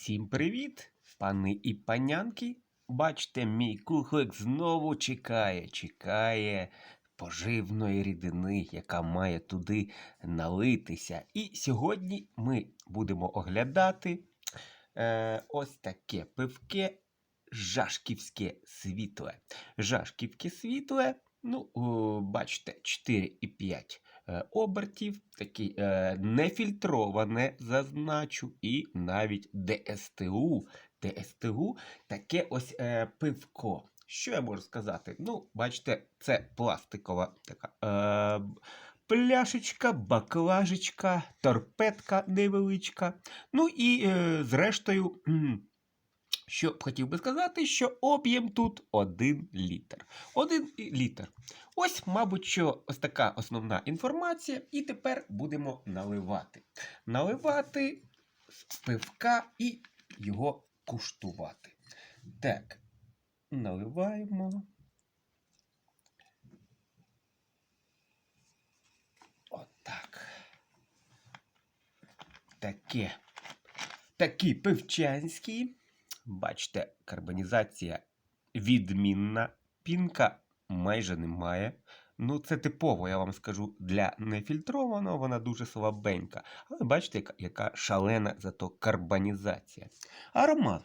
Всім привіт, пани і панянки. Бачите, мій кухлик знову чекає, чекає поживної рідини, яка має туди налитися. І сьогодні ми будемо оглядати е, ось таке пивке Жашківське світле. Жашківське світле, ну, о, бачите, 4,5 е, обертів, такий е, нефільтроване, зазначу, і навіть ДСТУ. ДСТУ таке ось е, пивко. Що я можу сказати? Ну, бачите, це пластикова така е, пляшечка, баклажечка, торпедка невеличка. Ну і, е, зрештою, що хотів би сказати, що об'єм тут 1 літр. 1 літр. Ось, мабуть, що ось така основна інформація. І тепер будемо наливати. Наливати з пивка і його куштувати. Так, наливаємо. Отак. Таке. Такий пивчанський. Бачите, карбонізація відмінна. Пінка майже немає. Ну, це типово, я вам скажу, для нефільтрованого вона дуже слабенька. Але бачите, яка, яка шалена зато карбонізація. Аромат.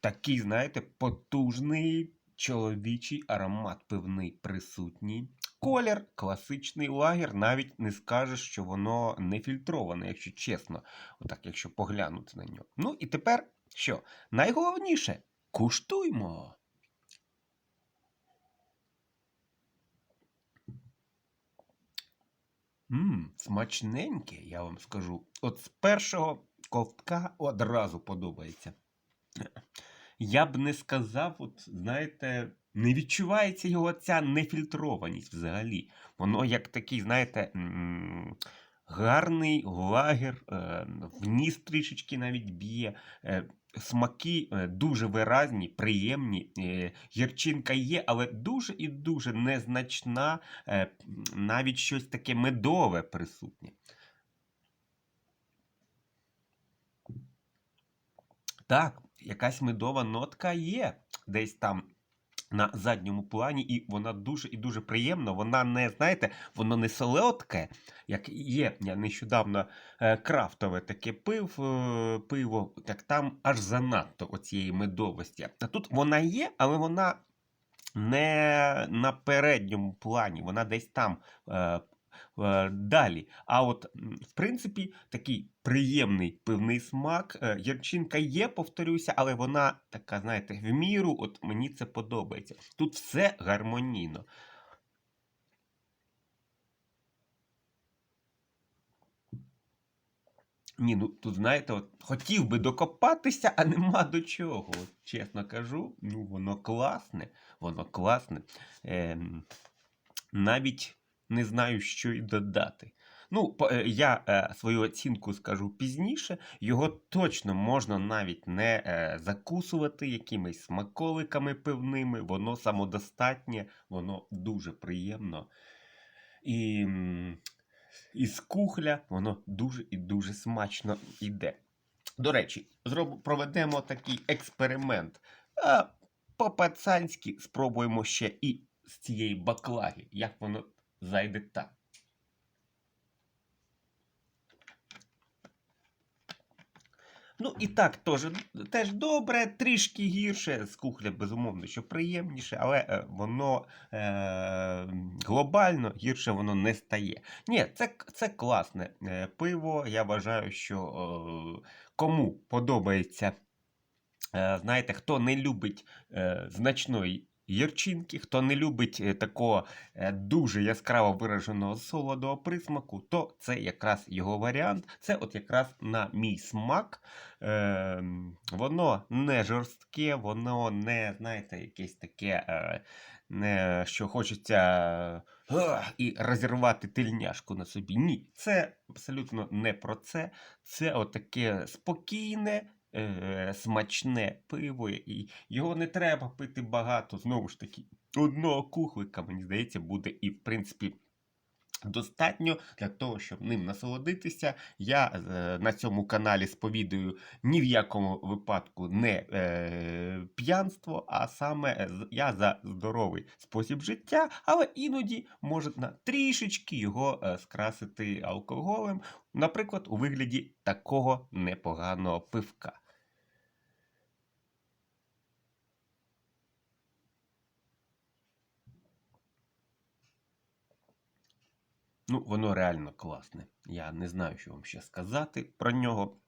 Такий, знаєте, потужний чоловічий аромат пивний присутній. Колір, класичний лагер, навіть не скажеш, що воно не фільтроване, якщо чесно, отак, якщо поглянути на нього. Ну і тепер що? Найголовніше куштуймо. Мм, смачненьке, я вам скажу. От з першого ковтка одразу подобається. Я б не сказав, от, знаєте, не відчувається його ця нефільтрованість взагалі. Воно як такий, знаєте, гарний лагер, е, в ніс трішечки навіть б'є. е, Смаки е, дуже виразні, приємні. Гірчинка є, але дуже і дуже незначна, навіть щось таке медове присутнє. Так, якась медова нотка є десь там на задньому плані, і вона дуже і дуже приємна. Вона не, знаєте, воно не солодке, як є я нещодавно е, крафтове таке пив, е, пиво, так там аж занадто оцієї медовості. А тут вона є, але вона не на передньому плані, вона десь там. Е, Далі. А от, в принципі, такий приємний пивний смак. Е, Гірчинка є, повторюся, але вона така, знаєте, в міру, от мені це подобається. Тут все гармонійно. Ні, ну тут, знаєте, от хотів би докопатися, а нема до чого. От, чесно кажу, ну воно класне, воно класне. Ем, навіть не знаю, що й додати. Ну, е, я е, свою оцінку скажу пізніше. Його точно можна навіть не е, закусувати якимись смаколиками пивними. Воно самодостатнє, воно дуже приємно. І із кухля воно дуже і дуже смачно йде. До речі, проведемо такий експеримент. По-пацанськи спробуємо ще і з цієї баклаги, як воно зайде так. Ну і так теж, теж добре, трішки гірше, з кухля, безумовно, що приємніше, але е, воно е, глобально гірше воно не стає. Ні, це, це класне е, пиво. Я вважаю, що е, кому подобається, е, знаєте, хто не любить е, значної гірчинки, хто не любить е, такого е, дуже яскраво вираженого солодого присмаку, то це якраз його варіант. Це от якраз на мій смак. Е, воно не жорстке, воно не, знаєте, якесь таке, е, не, що хочеться е, і розірвати тельняшку на собі. Ні, це абсолютно не про це. Це отаке спокійне. Е, Смачне пиво, і його не треба пити багато. Знову ж таки, одного кухлика, мені здається, буде і, в принципі, Достатньо для того, щоб ним насолодитися. Я е, на цьому каналі сповідую ні в якому випадку не е, п'янство, а саме з- я за здоровий спосіб життя, але іноді можна трішечки його е, скрасити алкоголем, наприклад, у вигляді такого непоганого пивка. Ну, воно реально класне. Я не знаю, що вам ще сказати про нього.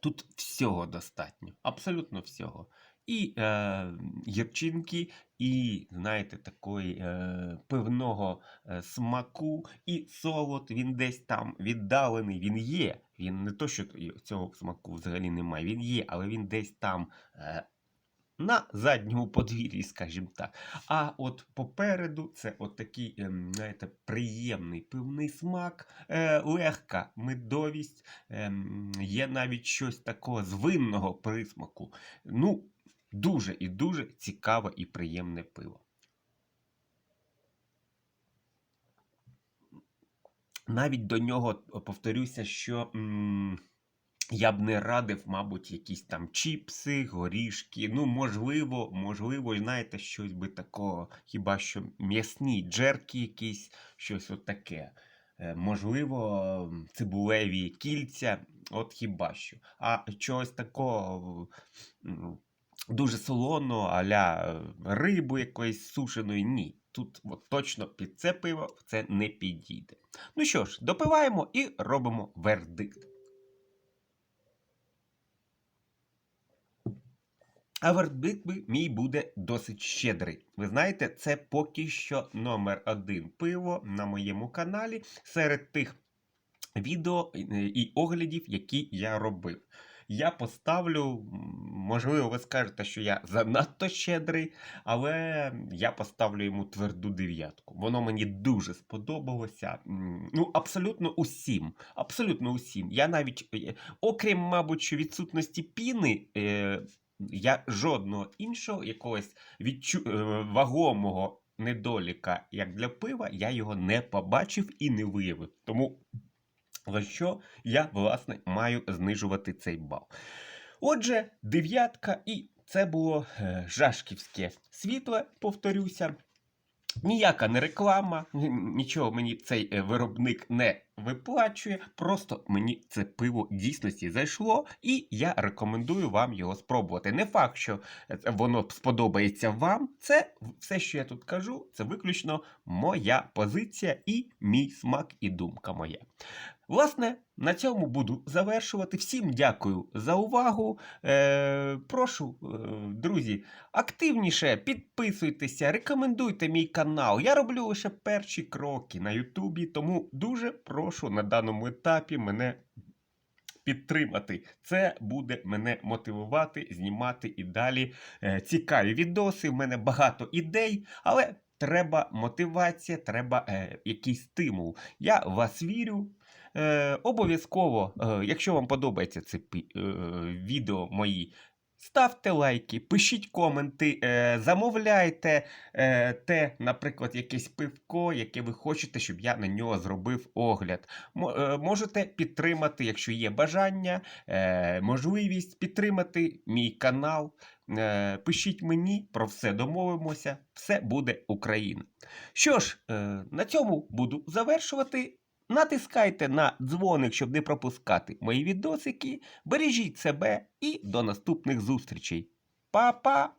Тут всього достатньо, абсолютно всього. І е, гірчинки, і, знаєте, такої е, пивного е, смаку, і солод, він десь там віддалений, він є. Він не то, що цього смаку взагалі немає, він є, але він десь там е, на задньому подвір'ї, скажімо так. А от попереду це от такий, ем, знаєте, приємний пивний смак, е, легка медовість, ем, є навіть щось такого з винного присмаку. Ну, дуже і дуже цікаве і приємне пиво. Навіть до нього повторюся, що. м, я б не радив, мабуть, якісь там чіпси, горішки. Ну, можливо, можливо, знаєте, щось би такого, хіба що м'ясні джерки якісь, щось отаке. Е, Можливо, цибулеві кільця, от хіба що. А чогось такого дуже солоного, аля е, рибу якоїсь сушеної, ні. Тут от, точно під це пиво це не підійде. Ну що ж, допиваємо і робимо вердикт. А вердикт мій буде досить щедрий. Ви знаєте, це поки що номер один пиво на моєму каналі серед тих відео е, і оглядів, які я робив. Я поставлю, можливо, ви скажете, що я занадто щедрий, але я поставлю йому тверду дев'ятку. Воно мені дуже сподобалося. Ну, абсолютно усім. Абсолютно усім. Я навіть, е, окрім, мабуть, відсутності піни, е, я жодного іншого якогось відчу... е, вагомого недоліка, як для пива, я його не побачив і не виявив. Тому за що я, власне, маю знижувати цей бал. Отже, дев'ятка, і це було е, жашківське світле, повторюся. Ніяка не реклама, нічого мені цей е, виробник не виплачує. Просто мені це пиво дійсності зайшло, і я рекомендую вам його спробувати. Не факт, що е, воно сподобається вам. Це все, що я тут кажу, це виключно моя позиція і мій смак і думка моя. Власне, на цьому буду завершувати. Всім дякую за увагу. Е, прошу, е, друзі, активніше підписуйтеся, рекомендуйте мій канал. Я роблю лише перші кроки на Ютубі, тому дуже прошу на даному етапі мене підтримати. Це буде мене мотивувати, знімати і далі е, цікаві відоси. В мене багато ідей, але треба мотивація, треба е, якийсь стимул. Я вас вірю. Е, обов'язково, е, якщо вам подобається це е, відео мої, ставте лайки, пишіть коменти, замовляйте те, наприклад, якесь пивко, яке ви хочете, щоб я на нього зробив огляд. Мо- можете підтримати, якщо є бажання, можливість підтримати мій канал. Пишіть мені, про все домовимося. Все буде Україна. Що ж, на цьому буду завершувати. Натискайте на дзвоник, щоб не пропускати мої відосики. Бережіть себе і до наступних зустрічей. Па-па!